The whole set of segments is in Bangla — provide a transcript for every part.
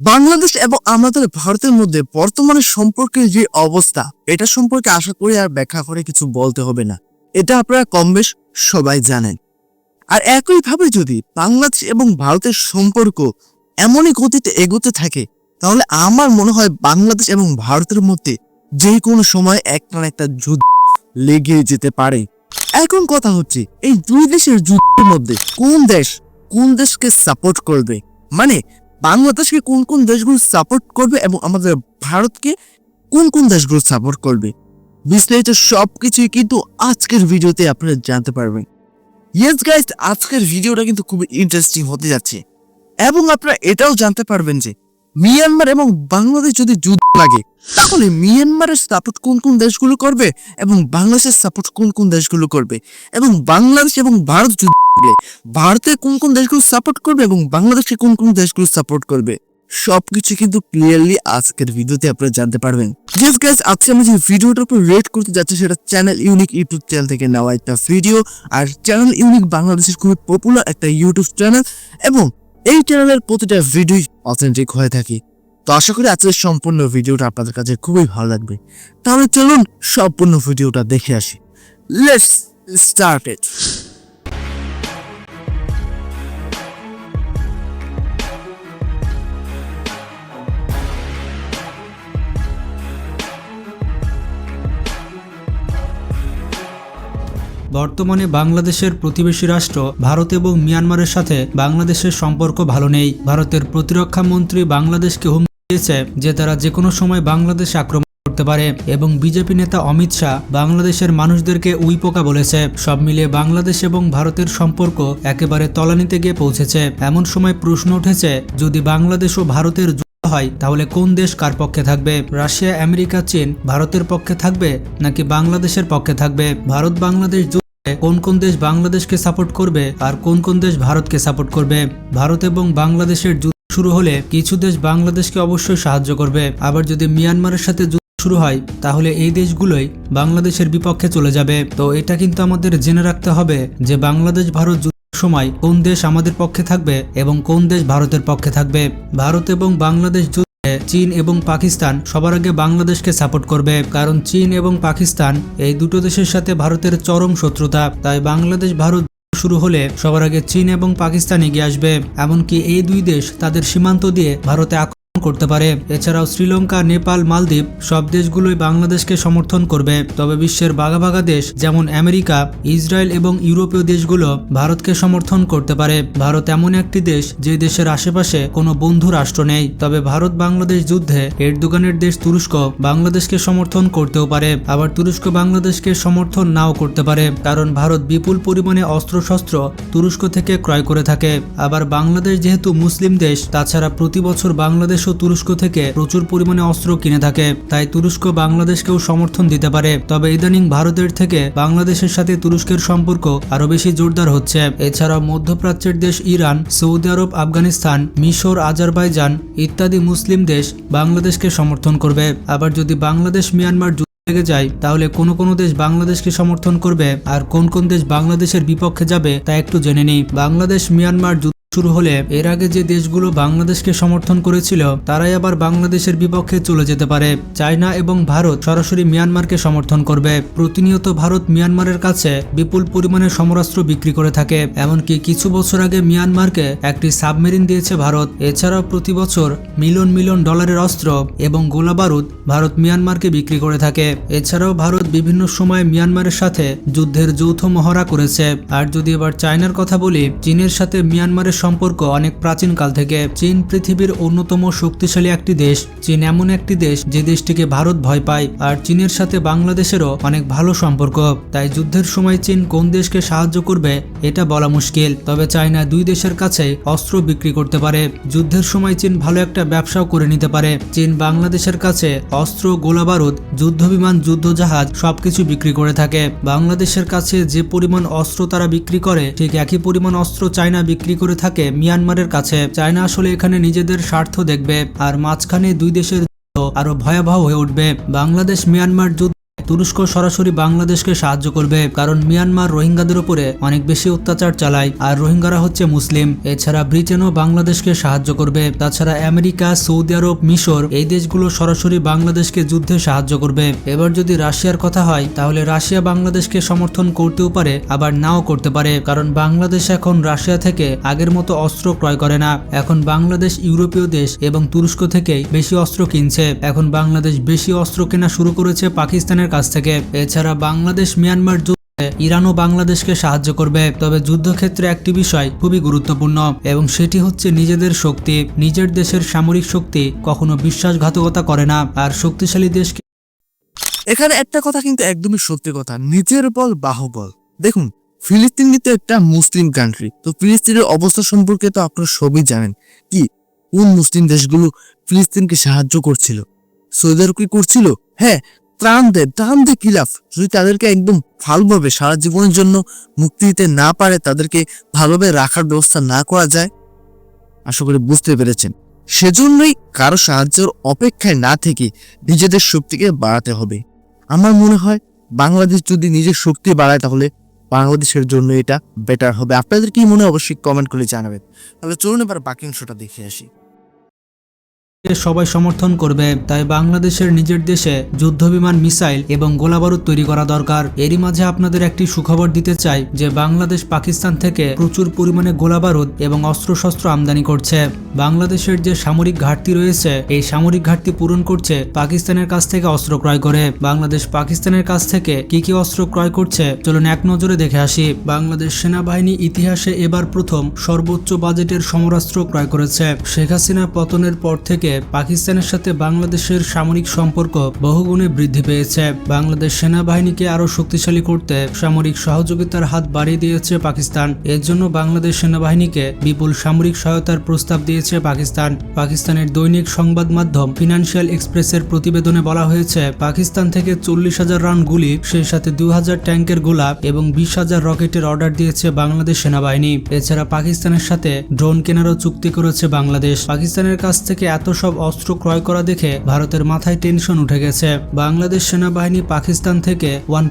বাংলাদেশ এবং আমাদের ভারতের মধ্যে বর্তমানে সম্পর্কের যে অবস্থা, এটা সম্পর্কে আশা করি আর ব্যাখ্যা করে কিছু বলতে হবে না। এটা আপনারা কম বেশ সবাই জানেন। আর একইভাবে যদি বাংলাদেশ এবং ভারতের সম্পর্ক এমনই গতিতে এগোতে থাকে, তাহলে আমার মনে হয় বাংলাদেশ এবং ভারতের মধ্যে যে কোনো সময় একটা না একটা যুদ্ধ লেগে যেতে পারে। এখন কথা হচ্ছে, এই দুই দেশের যুদ্ধের মধ্যে কোন দেশ কোন দেশকে সাপোর্ট করবে? মানে বাংলাদেশকে কোন কোন দেশগুলো সাপোর্ট করবে এবং আমাদের ভারতকে কোন কোন দেশগুলো সাপোর্ট করবে? বিস্তারিত সব কিছুই কিন্তু আজকের ভিডিওতে আপনারা জানতে পারবেন। ইয়েস গাইস আজকের ভিডিওটা কিন্তু খুবই ইন্টারেস্টিং হতে যাচ্ছে। এবং আপনারা এটাও জানতে পারবেন যে মিয়ানমার এবং বাংলাদেশ যদি যুদ্ধ লাগে, তাহলে মিয়ানমারের সাপোর্ট কোন কোন দেশগুলো করবে এবং বাংলাদেশের সাপোর্ট কোন কোন দেশগুলো করবে? এবং বাংলাদেশ এবং ভারত যুদ্ধ লাগলে ভারতে কোন কোন দেশগুলো সাপোর্ট করবে এবং বাংলাদেশকে কোন কোন দেশগুলো সাপোর্ট করবে? সবকিছু কিন্তু ক্লিয়ারলি আজকের ভিডিওতে আপনারা জানতে পারবেন। জাস্ট গাইস আজকে আমি যে ভিডিওটার উপর রেট করতে যাচ্ছি, সেটা চ্যানেল ইউনিক ইউটিউব চ্যানেল থেকে নেওয়া একটা ভিডিও আর চ্যানেল ইউনিক বাংলাদেশের খুবই পপুলার একটা ইউটিউব চ্যানেল এবং এই চ্যানেলের প্রতিটা ভিডিওই অথেন্টিক হয়ে থাকে। তো আশা করি আজকের সম্পূর্ণ ভিডিওটা আপনাদের কাছে খুবই ভালো লাগবে। তাহলে চলুন সম্পূর্ণ ভিডিওটা দেখে আসি। লেটস স্টার্ট ইট বর্তমানে বাংলাদেশের প্রতিবেশী রাষ্ট্র ভারত এবং মিয়ানমারের সাথে বাংলাদেশের সম্পর্ক ভালো নেই। ভারতের প্রতিরক্ষা মন্ত্রী বাংলাদেশকে হুমকি দিয়েছে যে তারা যে কোনো সময় বাংলাদেশে আক্রমণ করতে পারে এবং বিজেপি নেতা অমিত শাহ বাংলাদেশের মানুষদেরকে উইপোকা বলেছে। সব মিলিয়ে বাংলাদেশ এবং ভারতের সম্পর্ক একেবারে তলানিতে গিয়ে পৌঁছেছে। এমন সময় প্রশ্ন উঠেছে, যদি বাংলাদেশ ও ভারতের যুদ্ধ হয়, তাহলে কোন দেশ কার পক্ষে থাকবে? রাশিয়া, আমেরিকা, চীন ভারতের পক্ষে থাকবে নাকি বাংলাদেশের পক্ষে থাকবে? ভারত বাংলাদেশ কোন কোন দেশ বাংলাদেশকে সাপোর্ট করবে আর কোন কোন দেশ ভারতকে সাপোর্ট করবে? ভারত এবং বাংলাদেশের যুদ্ধ শুরু হলে কিছু দেশ বাংলাদেশকে অবশ্যই সাহায্য করবে। আবার যদি মিয়ানমারের সাথে যুদ্ধ শুরু হয়, তাহলে এই দেশগুলোই বাংলাদেশের বিপক্ষে চলে যাবে। তো এটা কিন্তু আমাদের জেনে রাখতে হবে যে বাংলাদেশ ভারত সময় কোন দেশ আমাদের পক্ষে থাকবে এবং কোন দেশ ভারতের পক্ষে থাকবে। ভারত এবং বাংলাদেশ চীন এবং পাকিস্তান সবার আগে বাংলাদেশকে সাপোর্ট করবে, কারণ চীন এবং পাকিস্তান এই দুটো দেশের সাথে ভারতের চরম শত্রুতা। তাই বাংলাদেশ, ভারত শুরু হলে সবার আগে চীন এবং পাকিস্তান এগিয়ে আসবে। এমনকি এই দুই দেশ তাদের সীমান্ত দিয়ে ভারতে করতে পারে। এছাড়াও শ্রীলঙ্কা, নেপাল, মালদ্বীপ সব দেশগুলোই বাংলাদেশকে সমর্থন করবে। তবে বিশ্বের বাঘা বাঘা দেশ যেমন আমেরিকা, ইসরায়েল এবং ইউরোপীয় দেশগুলো ভারতকে সমর্থন করতে পারে। ভারত এমন একটি দেশ যে দেশের আশেপাশে কোনো বন্ধু রাষ্ট্র নেই। তবে ভারত বাংলাদেশ যুদ্ধে এরদোগানের দেশ তুরস্ক বাংলাদেশকে সমর্থন করতেও পারে। আবার তুরস্ক বাংলাদেশকে সমর্থন নাও করতে পারে। কারণ ভারত বিপুল পরিমাণে অস্ত্রশস্ত্র তুরস্ক থেকে ক্রয় করে থাকে। আবার বাংলাদেশ যেহেতু মুসলিম দেশ, তাছাড়া প্রতি বছর বাংলাদেশ তুরস্ক থেকে প্রচুর পরিমাণে অস্ত্র কিনে থাকে। তাই তুরস্ক বাংলাদেশকেও সমর্থন দিতে পারে। তবে ইদানিং ভারতের থেকে বাংলাদেশের সাথে তুরস্কের সম্পর্ক আরও বেশি জোরদার হচ্ছে। এছাড়াও মধ্যপ্রাচ্যের দেশ ইরান, সৌদি আরব, আফগানিস্তান, মিশর, আজারবাইজান ইত্যাদি মুসলিম দেশ বাংলাদেশকে সমর্থন করবে। আবার যদি বাংলাদেশ মিয়ানমার লেগে যায়, তাহলে কোন কোন দেশ বাংলাদেশকে সমর্থন করবে? আর কোন কোন দেশ বাংলাদেশের বিপক্ষে যাবে, তা একটু জেনে নিই। বাংলাদেশ মিয়ানমার শুরু হলে এর আগে যে দেশগুলো বাংলাদেশকে সমর্থন করেছিল, তারাই আবার বাংলাদেশের বিপক্ষে চলে যেতে পারে। চায়না এবং ভারত সরাসরি মিয়ানমারকে সমর্থন করবে। প্রতিনিয়ত ভারত মিয়ানমারের কাছে বিপুল পরিমাণে সমরাস্ত্র বিক্রি করে থাকে। এমনকি কিছু বছর আগে মিয়ানমারকে একটি সাবমেরিন দিয়েছে ভারত। এছাড়াও প্রতি বছর মিলিয়ন মিলিয়ন ডলারের অস্ত্র এবং গোলাবারুদ ভারত মিয়ানমারকে বিক্রি করে থাকে। এছাড়াও ভারত বিভিন্ন সময় মিয়ানমারের সাথে যুদ্ধের যৌথ মহড়া করেছে। আর যদি এবার চায়নার কথা বলি, চীনের সাথে মিয়ানমারের সম্পর্ক অনেক প্রাচীন কাল থেকে। চীন পৃথিবীর অন্যতম শক্তিশালী একটি দেশ। চীন এমন একটি দেশ যে দেশটিকে ভারত ভয় পায়, আর চীনের সাথে বাংলাদেশেরও অনেক ভালো সম্পর্ক। তাই যুদ্ধের সময় চীন কোন দেশকে সাহায্য করবে, এটা বলা মুশকিল। তবে চায়না দুই দেশের কাছে অস্ত্র বিক্রি করতে পারে। যুদ্ধের সময় চীন ভালো একটা ব্যবসাও করে নিতে পারে। চীন বাংলাদেশের কাছে অস্ত্র, গোলাবারুদ, যুদ্ধবিমান, যুদ্ধজাহাজ সবকিছু বিক্রি করে থাকে। বাংলাদেশের কাছে যে পরিমাণ অস্ত্র তারা বিক্রি করে, ঠিক একই পরিমাণ অস্ত্র চায়না বিক্রি করে থাকে। মিয়ানমারের কাছে চায়না আসলে এখানে নিজেদের স্বার্থ দেখবে আর মাঝখানে দুই দেশের আরও ভয়াবহ হয়ে উঠবে। বাংলাদেশ মিয়ানমার যুদ্ধ তুরস্ক সরাসরি বাংলাদেশকে সাহায্য করবে, কারণ মিয়ানমার রোহিঙ্গাদের উপরে অনেক বেশি অত্যাচার চালায়, আর রোহিঙ্গারা হচ্ছে মুসলিম। এছাড়া ব্রিটেনও বাংলাদেশকে সাহায্য করবে। তাছাড়া আমেরিকা, সৌদি আরব, মিশর এই দেশগুলো সরাসরি বাংলাদেশকে যুদ্ধে সাহায্য করবে। এবার যদি রাশিয়ার কথা হয়, তাহলে রাশিয়া বাংলাদেশকে সমর্থন করতেও পারে, আবার নাও করতে পারে, কারণ বাংলাদেশ এখন রাশিয়া থেকে আগের মতো অস্ত্র ক্রয় করে না। এখন বাংলাদেশ ইউরোপীয় দেশ এবং তুরস্ক থেকেই বেশি অস্ত্র কিনছে। এখন বাংলাদেশ বেশি অস্ত্র কেনা শুরু করেছে পাকিস্তানের কাছ থেকে। এছাড়া বাংলাদেশ, মিয়ানমার যুদ্ধে ইরানও বাংলাদেশকে সাহায্য করবে। তবে যুদ্ধক্ষেত্রে একটি বিষয় খুবই গুরুত্বপূর্ণ এবং সেটি হচ্ছে নিজেদের শক্তি। নিজের দেশের সামরিক শক্তি কখনো বিশ্বাসঘাতকতা করে না। আর শক্তিশালী দেশকে এখানে একটা কথা কিন্তু একদমই সত্যি কথা, নিজের বল বাহুবল। দেখুন ফিলিস্তিন কিন্তু একটা মুসলিম কান্ট্রি তো ফিলিস্তিনের অবস্থা সম্পর্কে তো আপনারা সবই জানেন। কি? কোন মুসলিম দেশগুলো ফিলিস্তিনকে সাহায্য করছিল? সৌদি আরব কি করছিল? হ্যাঁ ত্রাণ দেয় ত্রাণ দেয় কিলাফ যদি তাদেরকে একদম ভালোভাবে সারা জীবনের জন্য মুক্তি দিতে না পারে, তাদেরকে ভালোভাবে রাখার ব্যবস্থা না করা যায়? আশা করি বুঝতে পেরেছেন। সেজন্যই কারও সাহায্যের অপেক্ষায় না থেকে নিজেদের শক্তিকে বাড়াতে হবে। আমার মনে হয় বাংলাদেশ যদি নিজের শক্তি বাড়ায়, তাহলে বাংলাদেশের জন্য এটা বেটার হবে। আপনাদের কি মনে অবশ্যই কমেন্ট করে জানাবেন। তাহলে চলুন এবার বাকি অংশটা দেখে আসি। সবাই সমর্থন করবে, তাই বাংলাদেশের নিজের দেশে যুদ্ধবিমান মিসাইল এবং গোলাবারুদ তৈরি করা দরকার। এরই মাঝে আপনাদের একটি সুখবর দিতে চাই যে বাংলাদেশ পাকিস্তান থেকে প্রচুর পরিমাণে গোলাবারুদ এবং অস্ত্রশস্ত্র আমদানি করছে। বাংলাদেশের যে সামরিক ঘাটতি রয়েছে, এই সামরিক ঘাটতি পূরণ করছে পাকিস্তানের কাছ থেকে অস্ত্র ক্রয় করে। বাংলাদেশ পাকিস্তানের কাছ থেকে কি কি অস্ত্র ক্রয় করছে, চলুন এক নজরে দেখে আসি। বাংলাদেশ সেনাবাহিনী ইতিহাসে এবার প্রথম সর্বোচ্চ বাজেটের সমরাস্ত্র ক্রয় করেছে। শেখ হাসিনা পতনের পর থেকে পাকিস্তানের সাথে বাংলাদেশের সামরিক সম্পর্ক বহুগুণে বৃদ্ধি পেয়েছে। বাংলাদেশ সেনাবাহিনীকে আরও শক্তিশালী করতে সামরিক সহযোগিতার হাত বাড়িয়ে দিয়েছে পাকিস্তান। এর জন্য বাংলাদেশ সেনাবাহিনীকে বিপুল সামরিক সহায়তার প্রস্তাব দিয়েছে পাকিস্তান। পাকিস্তানের দৈনিক সংবাদ মাধ্যম ফিনান্সিয়াল এক্সপ্রেসের প্রতিবেদনে বলা হয়েছে, পাকিস্তান থেকে চল্লিশ হাজার রান গুলি, সেই সাথে দু হাজার ট্যাঙ্কের গোলা এবং বিশ হাজার রকেটের অর্ডার দিয়েছে বাংলাদেশ সেনাবাহিনী। এছাড়া পাকিস্তানের সাথে ড্রোন কেনারও চুক্তি করেছে বাংলাদেশ। পাকিস্তানের কাছ থেকে এত সব অস্ত্র ক্রয় করা দেখে ভারতের মাথায় টেনশন উঠে গেছে। বাংলাদেশ সেনাবাহিনী পাকিস্তান থেকে ওয়ান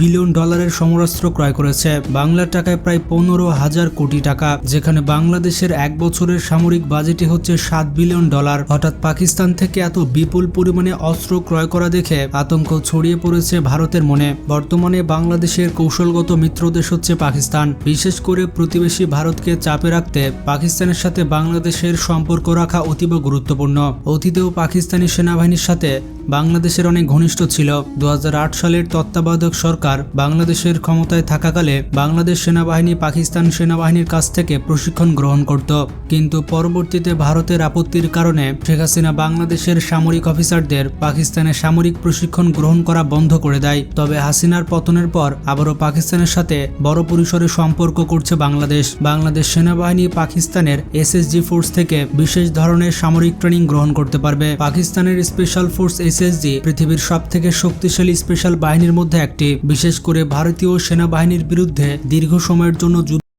বিলিয়ন ডলারের সমরাস্ত্র ক্রয় করেছে। বাংলার টাকায় প্রায় পনেরো হাজার কোটি টাকা, যেখানে বাংলাদেশের এক বছরের সামরিক বাজেটই হচ্ছে সাত বিলিয়ন ডলার। হঠাৎ পাকিস্তান থেকে এত বিপুল পরিমাণে অস্ত্র ক্রয় করা দেখে আতঙ্ক ছড়িয়ে পড়েছে ভারতের মনে। বর্তমানে বাংলাদেশের কৌশলগত মিত্র দেশ হচ্ছে পাকিস্তান। বিশেষ করে প্রতিবেশী ভারতকে চাপে রাখতে পাকিস্তানের সাথে বাংলাদেশের সম্পর্ক রাখা অতীব গুরুত্বপূর্ণ। অতীতেও পাকিস্তানি সেনাবাহিনীর সাথে বাংলাদেশের অনেক ঘনিষ্ঠ ছিল। দু হাজার আট সালের তত্ত্বাবধায়ক সরকার বাংলাদেশের ক্ষমতায় থাকাকালে বাংলাদেশ সেনাবাহিনী পাকিস্তান সেনাবাহিনীর কাছ থেকে প্রশিক্ষণ গ্রহণ করত। কিন্তু পরবর্তীতে ভারতের আপত্তির কারণে শেখ হাসিনা বাংলাদেশের সামরিক অফিসারদের পাকিস্তানে সামরিক প্রশিক্ষণ গ্রহণ করা বন্ধ করে দেয়। তবে হাসিনার পতনের পর আবারও পাকিস্তানের সাথে বড় পরিসরে সম্পর্ক করছে বাংলাদেশ। বাংলাদেশ সেনাবাহিনী পাকিস্তানের এসএসজি ফোর্স থেকে বিশেষ ধরনের সামরিক ট্রেনিং গ্রহণ করতে পারবে। পাকিস্তানের স্পেশাল ফোর্স এসএসজি পৃথিবীর সব থেকে শক্তিশালী স্পেশাল বাহিনীর মধ্যে একটি। বিশেষ করে ভারতীয় সেনাবাহিনীর বিরুদ্ধে দীর্ঘ সময়ের জন্য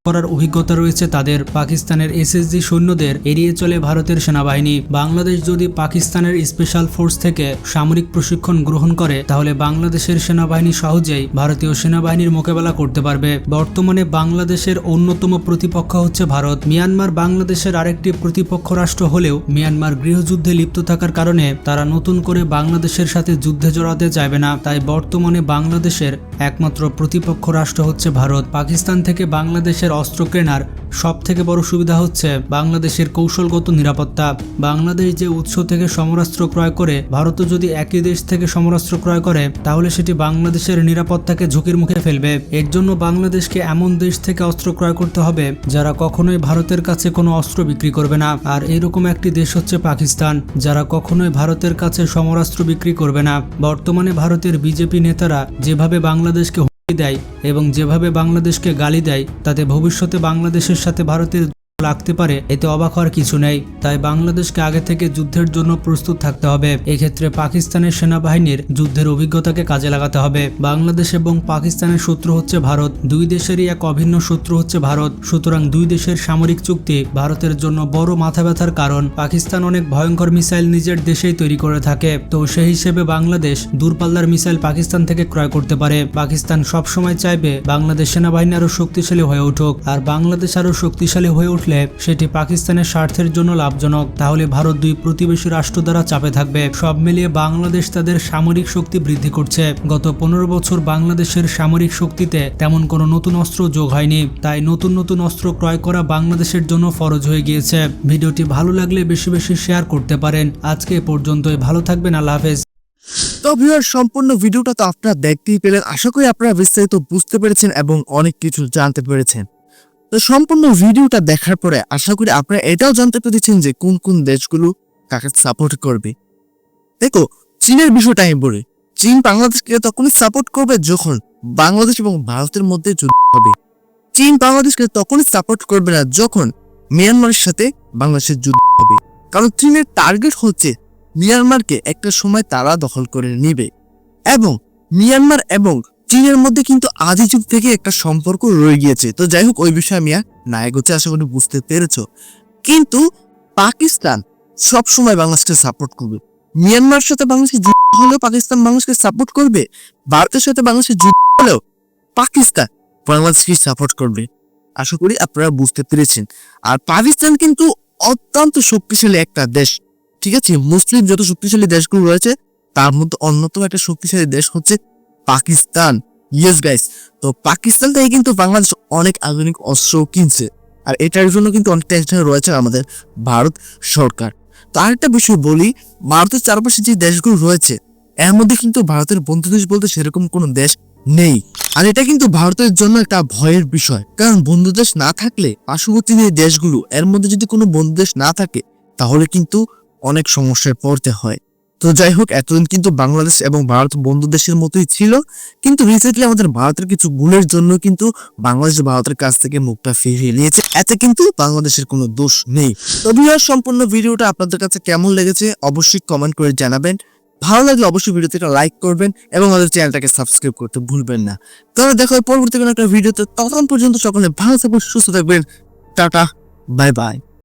করার অভিজ্ঞতা রয়েছে তাদের। পাকিস্তানের এসএসজি সৈন্যদের এড়িয়ে চলে ভারতের সেনাবাহিনী। বাংলাদেশ যদি পাকিস্তানের স্পেশাল ফোর্স থেকে সামরিক প্রশিক্ষণ গ্রহণ করে, তাহলে বাংলাদেশের সেনাবাহিনী সহজেই ভারতীয় সেনাবাহিনীর মোকাবেলা করতে পারবে। বর্তমানে বাংলাদেশের অন্যতম প্রতিপক্ষ হচ্ছে ভারত। মিয়ানমার বাংলাদেশের আরেকটি প্রতিপক্ষ রাষ্ট্র হলেও মিয়ানমার গৃহযুদ্ধে লিপ্ত থাকার কারণে তারা নতুন করে বাংলাদেশের সাথে যুদ্ধে জড়াতে চাইবে না। তাই বর্তমানে বাংলাদেশের একমাত্র প্রতিপক্ষ রাষ্ট্র হচ্ছে ভারত। পাকিস্তান থেকে বাংলাদেশের অস্ত্র কেনার সব থেকে বড় সুবিধা হচ্ছে বাংলাদেশের কৌশলগত নিরাপত্তা। বাংলাদেশ যে উৎস থেকে সমরাস্ত্র ক্রয় করে, ভারতও যদি একই দেশ থেকে সমরাস্ত্র ক্রয় করে, তাহলে সেটি বাংলাদেশের নিরাপত্তাকে ঝুঁকির মুখে ফেলবে। এর জন্য বাংলাদেশকে এমন দেশ থেকে অস্ত্র ক্রয় করতে হবে, যারা কখনোই ভারতের কাছে কোনো অস্ত্র বিক্রি করবে না। আর এরকম একটি দেশ হচ্ছে পাকিস্তান, যারা কখনোই ভারতের কাছে সমরাস্ত্র বিক্রি করবে না। বর্তমানে ভারতের বিজেপি নেতারা যেভাবে বাংলাদেশকে দেয় এবং যেভাবে বাংলাদেশকে গালি দেয় তাতে ভবিষ্যতে বাংলাদেশের সাথে ভারতের লাগতে পারে, এতে অবাক হওয়ার কিছু নেই। তাই বাংলাদেশকে আগে থেকে যুদ্ধের জন্য প্রস্তুত থাকতে হবে। এক্ষেত্রে পাকিস্তানের সেনাবাহিনীর যুদ্ধের অভিজ্ঞতাকে কাজে লাগাতে হবে। বাংলাদেশ এবং পাকিস্তানের শত্রু হচ্ছে ভারত। দুই দেশেরই এক অভিন্ন শত্রু হচ্ছে ভারত। সুতরাং দুই দেশের সামরিক চুক্তি ভারতের জন্য বড় মাথা ব্যথার কারণ। পাকিস্তান অনেক ভয়ঙ্কর মিসাইল নিজের দেশেই তৈরি করে থাকে। তো সেই হিসেবে বাংলাদেশ দূরপাল্লার মিসাইল পাকিস্তান থেকে ক্রয় করতে পারে। পাকিস্তান সব সময় চাইবে বাংলাদেশ সেনাবাহিনী আরও শক্তিশালী হয়ে উঠুক। আর বাংলাদেশ আরও শক্তিশালী হয়ে উঠলে সেটি পাকিস্তানের স্বার্থের জন্য লাভজনক। তাহলে ভারত দুই প্রতিবেশী রাষ্ট্র দ্বারা চাপে থাকবে। সব মিলিয়ে বাংলাদেশ তাদের সামরিক শক্তি বৃদ্ধি করছে। গত পনেরো বছর বাংলাদেশের সামরিক শক্তিতে তেমন কোনো নতুন অস্ত্র যোগ হয়নি। তাই নতুন নতুন অস্ত্র ক্রয় করা বাংলাদেশের জন্য ফরজ হয়ে গিয়েছে। ভিডিওটি ভালো লাগলে বেশি বেশি শেয়ার করতে পারেন। আজকে পর্যন্তই। ভালো থাকবেন। আল্লাহ হাফেজ। তো ভিউয়ার সম্পূর্ণ ভিডিওটা তো আপনারা দেখতেই পেলেন। আশা করি আপনারা বিস্তারিত বুঝতে পেরেছেন এবং অনেক কিছু জানতে পেরেছেন। তো সম্পূর্ণ ভিডিওটা দেখার পরে আশা করি আপনারা এটাও জানতে পেরেছেন যে কোন কোন দেশগুলো কাকে সাপোর্ট করবে। দেখো, চীনের বিষয়টা আমি বলি। চীন বাংলাদেশকে তখনই সাপোর্ট করবে যখন বাংলাদেশ এবং ভারতের মধ্যে যুদ্ধ হবে। চীন বাংলাদেশকে তখনই সাপোর্ট করবে না যখন মিয়ানমারের সাথে বাংলাদেশের যুদ্ধ হবে। কারণ চীনের টার্গেট হচ্ছে মিয়ানমারকে একটা সময় তারা দখল করে নিবে। এবং মিয়ানমার এবং চীনের মধ্যে কিন্তু আদি যুগ থেকে একটা সম্পর্ক রয়ে গিয়েছে। তো যাই হোক, ওই বিষয়ে আমি নায়ক হচ্ছে আশা করি বুঝতে পেরেছ। কিন্তু পাকিস্তান সব সময় বাংলাদেশকে সাপোর্ট করবে। মিয়ানমার সাথে বাংলাদেশের যুদ্ধ হলেও পাকিস্তান বাংলাদেশকে সাপোর্ট করবে। ভারতের সাথে বাংলাদেশের যুদ্ধ হলেও পাকিস্তান বাংলাদেশকে সাপোর্ট করবে। আশা করি আপনারা বুঝতে পেরেছেন। আর পাকিস্তান কিন্তু অত্যন্ত শক্তিশালী একটা দেশ। ঠিক আছে? মুসলিম যত শক্তিশালী দেশগুলো রয়েছে, তার মধ্যে অন্যতম একটা শক্তিশালী দেশ হচ্ছে পাকিস্তান। ইয়েস গাইস তো পাকিস্তান থেকে কিন্তু বাংলাদেশ অনেক আধুনিক অস্ত্র কিনছে। আর এটার জন্য কিন্তু অনেক টেনশনে রয়েছে আমাদের ভারত সরকার। তো আরেকটা বিষয় বলি, ভারতের চারপাশে যে দেশগুলো রয়েছে, এর মধ্যে কিন্তু ভারতের বন্ধু দেশ বলতে সেরকম কোনো দেশ নেই। আর এটা কিন্তু ভারতের জন্য একটা ভয়ের বিষয়। কারণ বন্ধু দেশ না থাকলে পার্শ্ববর্তী যে দেশগুলো, এর মধ্যে যদি কোনো বন্ধু দেশ না থাকে, তাহলে কিন্তু অনেক সমস্যায় পড়তে হয়। তো যাই হোক, এতদিন কিন্তু বাংলাদেশ এবং ভারত বন্ধু দেশের মতোই ছিল, কিন্তু রিসেন্টলি আমাদের ভারতের কিছু ভুলের জন্য কিন্তু বাংলাদেশ ভারতের কাছ থেকে মুখটা ফিরিয়ে নিয়েছে। এতে কিন্তু বাংলাদেশের কোনো দোষ নেই। তো ভিউয়ার সম্পূর্ণ ভিডিওটা আপনাদের কাছে কেমন লেগেছে অবশ্যই কমেন্ট করে জানাবেন। ভালো লাগলে অবশ্যই ভিডিওতে একটা লাইক করবেন এবং আমাদের চ্যানেলটাকে সাবস্ক্রাইব করতে ভুলবেন না। তাহলে দেখা পরবর্তী কোনো একটা ভিডিওতে। তখন পর্যন্ত সকলে ভালো থাকবেন, সুস্থ থাকবেন। Tata bye bye